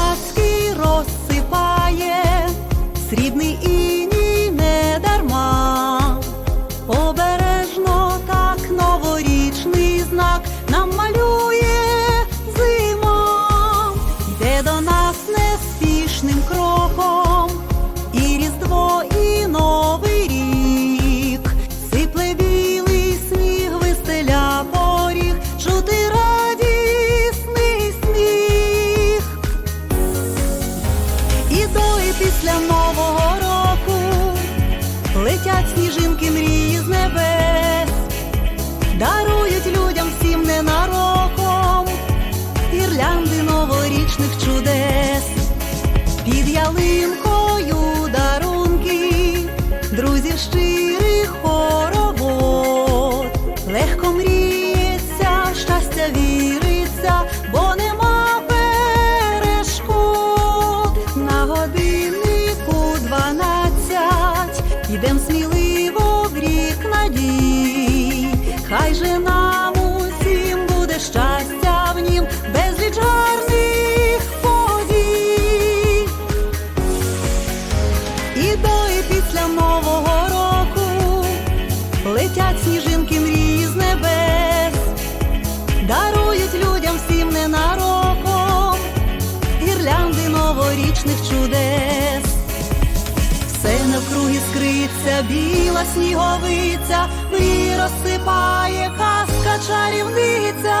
чумацький розсипає, срібний іній після нового року летять сніжинки мрії з небес, дарують людям всім ненароком гірлянди новорічних чудес, під ялинкою дванадцять, ідем сміливо в рік надій, хай же нам усім буде щастя в нім, безліч гарних подій. І до і після нового року летять сніжинки мрії з небес, дарують людям всім ненароком гірлянди новорічних чудес. Скриться, біла сніговиця, і розсипає казка чарівниця.